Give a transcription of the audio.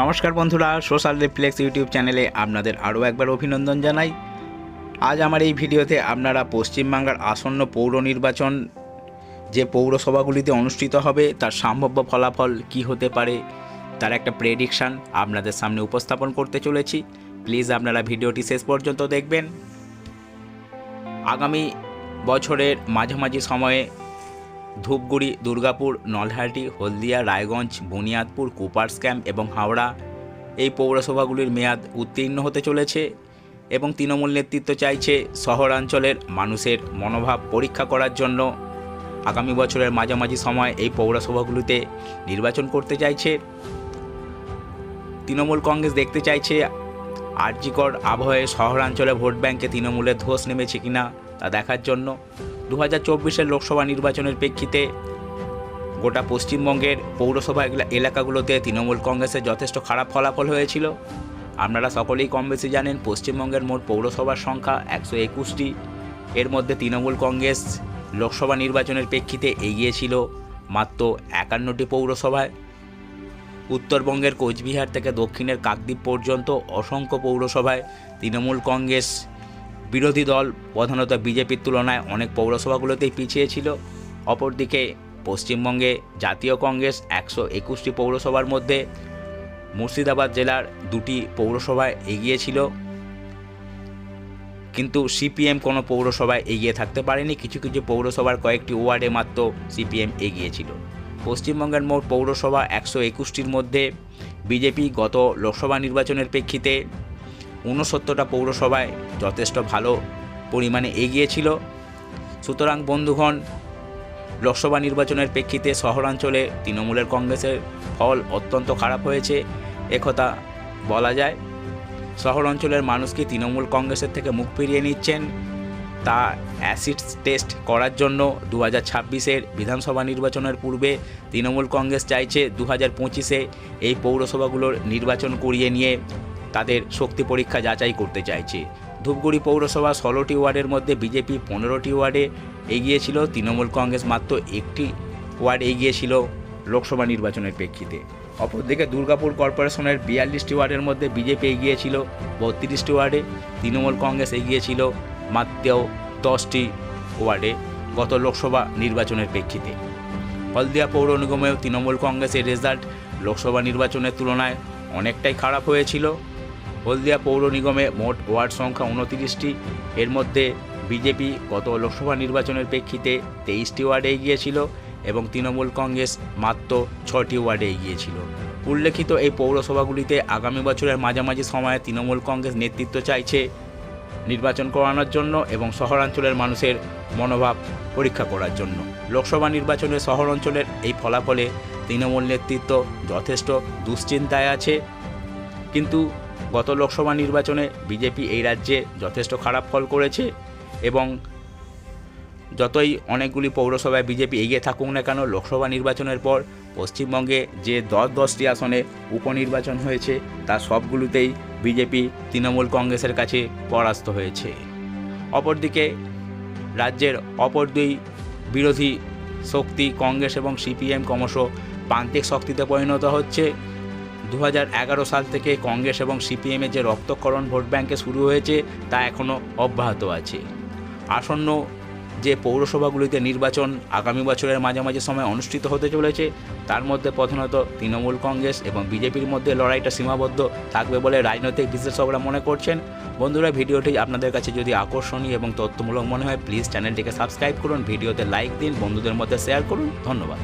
নমস্কার বন্ধুরা, social reflex YouTube চ্যানেলে আপনাদের আরও একবার অভিনন্দন জানাই। আজ আমার এই ভিডিওতে আপনারা পশ্চিমবাংলার আসন্ন পৌর নির্বাচন, যে পৌরসভাগুলিতে অনুষ্ঠিত হবে, তার সম্ভাব্য ফলাফল কি হতে পারে, তার একটা প্রেডিকশান আপনাদের সামনে উপস্থাপন করতে চলেছি। প্লিজ আপনারা ভিডিওটি শেষ পর্যন্ত দেখবেন। আগামী বছরের মাঝামাঝি সময়ে ধূপগুড়ি, দুর্গাপুর, নলহাটি, হলদিয়া, রায়গঞ্জ, বুনিয়াদপুর, কুপার্স ক্যাম্প এবং হাওড়া এই পৌরসভাগুলির মেয়াদ উত্তীর্ণ হতে চলেছে এবং তৃণমূল নেতৃত্ব চাইছে শহরাঞ্চলের মানুষের মনোভাব পরীক্ষা করার জন্য। আগামী বছরের মাঝামাঝি সময় এই পৌরসভাগুলিতে নির্বাচন করতে চাইছে। তৃণমূল কংগ্রেস দেখতে চাইছে আর্যিকর আবহাওয়ায় শহরাঞ্চলে ভোট ব্যাংকে তৃণমূলের ধস নেমেছে কিনা। তা দেখার জন্য দু হাজার লোকসভা নির্বাচনের প্রেক্ষিতে গোটা পশ্চিমবঙ্গের পৌরসভা এলা- এলাকাগুলোতে তৃণমূল কংগ্রেসের যথেষ্ট খারাপ ফলাফল হয়েছিল। আপনারা সকলেই কম বেশি জানেন, পশ্চিমবঙ্গের মোট পৌরসভার সংখ্যা একশো একুশটি। এর মধ্যে তৃণমূল কংগ্রেস লোকসভা নির্বাচনের প্রেক্ষিতে এগিয়েছিল মাত্র একান্নটি পৌরসভায়। উত্তরবঙ্গের কোচবিহার থেকে দক্ষিণের কাকদ্বীপ পর্যন্ত অসংখ্য পৌরসভায় তৃণমূল কংগ্রেস বিরোধী দল, প্রধানত বিজেপির তুলনায় অনেক পৌরসভাগুলোতেই পিছিয়ে ছিল। অপরদিকে পশ্চিমবঙ্গে জাতীয় কংগ্রেস একশো একুশটি পৌরসভার মধ্যে মুর্শিদাবাদ জেলার দুটি পৌরসভায় এগিয়ে ছিল। কিন্তু সিপিএম কোনো পৌরসভায় এগিয়ে থাকতে পারেনি। কিছু কিছু পৌরসভার কয়েকটি ওয়ার্ডে মাত্র সিপিএম এগিয়েছিল পশ্চিমবঙ্গের মোট পৌরসভা একশো একুশটির মধ্যে বিজেপি গত লোকসভা নির্বাচনের প্রেক্ষিতে ঊনসত্তরটা পৌরসভায় যথেষ্ট ভালো পরিমাণে এগিয়েছিল সুতরাং বন্ধুগণ, লোকসভা নির্বাচনের প্রেক্ষিতে শহরাঞ্চলে তৃণমূলের কংগ্রেসের ফল অত্যন্ত খারাপ হয়েছে একথা বলা যায়। শহর অঞ্চলের মানুষকে তৃণমূল কংগ্রেসের থেকে মুখ ফিরিয়ে নিচ্ছেন? তা অ্যাসিড টেস্ট করার জন্য দু হাজার ছাব্বিশের বিধানসভা নির্বাচনের পূর্বে তৃণমূল কংগ্রেস চাইছে দু হাজার পঁচিশে এই পৌরসভাগুলোর নির্বাচন করিয়ে নিয়ে তাদের শক্তি পরীক্ষা যাচাই করতে চাইছে। ধূপগুড়ি পৌরসভা ষোলোটি ওয়ার্ডের মধ্যে বিজেপি পনেরোটি ওয়ার্ডে এগিয়েছিল, তৃণমূল কংগ্রেস মাত্র একটি ওয়ার্ড এগিয়েছিল লোকসভা নির্বাচনের প্রেক্ষিতে। অপরদিকে দুর্গাপুর কর্পোরেশনের বিয়াল্লিশটি ওয়ার্ডের মধ্যে বিজেপি এগিয়েছিল বত্রিশটি ওয়ার্ডে, তৃণমূল কংগ্রেস এগিয়েছিল মাত্র দশটি ওয়ার্ডে গত লোকসভা নির্বাচনের প্রেক্ষিতে। হলদিয়া পৌর নিগমেও তৃণমূল কংগ্রেসের রেজাল্ট লোকসভা নির্বাচনের তুলনায় অনেকটাই খারাপ হয়েছিল। হলদিয়া পৌর নিগমে মোট ওয়ার্ড সংখ্যা উনতিরিশটি। এর মধ্যে বিজেপি গত লোকসভা নির্বাচনের প্রেক্ষিতে তেইশটি ওয়ার্ডে এগিয়েছিল এবং তৃণমূল কংগ্রেস মাত্র ছটি ওয়ার্ডে এগিয়েছিল উল্লেখিত এই পৌরসভাগুলিতে আগামী বছরের মাঝামাঝি সময়ে তৃণমূল কংগ্রেস নেতৃত্ব চাইছে নির্বাচন করানোর জন্য এবং শহরাঞ্চলের মানুষের মনোভাব পরীক্ষা করার জন্য। লোকসভা নির্বাচনে শহর অঞ্চলের এই ফলাফলে তৃণমূল নেতৃত্ব যথেষ্ট দুশ্চিন্তায় আছে। কিন্তু গত লোকসভা নির্বাচনে বিজেপি এই রাজ্যে যথেষ্ট খারাপ ফল করেছে এবং যতই অনেকগুলি পৌরসভায় বিজেপি এগিয়ে থাকুক না কেন, লোকসভা নির্বাচনের পর পশ্চিমবঙ্গে যে দশ দশটি আসনে উপনির্বাচন হয়েছে, তা সবগুলোতেই বিজেপি তৃণমূল কংগ্রেসের কাছে পরাস্ত হয়েছে। অপরদিকে রাজ্যের অপর দুই বিরোধী শক্তি কংগ্রেস এবং সিপিএম ক্রমশ প্রান্তিক শক্তিতে পরিণত হচ্ছে। দু হাজার এগারো সাল থেকে কংগ্রেস এবং সিপিএমের যে রক্তকরণ ভোট ব্যাংকে শুরু হয়েছে, তা এখনও অব্যাহত আছে। আসন্ন যে পৌরসভাগুলিতে নির্বাচন আগামী বছরের মাঝামাঝি সময় অনুষ্ঠিত হতে চলেছে, তার মধ্যে প্রধানত তৃণমূল কংগ্রেস এবং বিজেপির মধ্যে লড়াইটা সীমাবদ্ধ থাকবে বলে রাজনৈতিক বিশ্লেষকরা মনে করছেন। বন্ধুরা, ভিডিওটি আপনাদের কাছে যদি আকর্ষণীয় এবং তথ্যমূলক মনে হয় প্লিজ চ্যানেলটিকে সাবস্ক্রাইব করুন, ভিডিওতে লাইক দিন, বন্ধুদের মধ্যে শেয়ার করুন। ধন্যবাদ।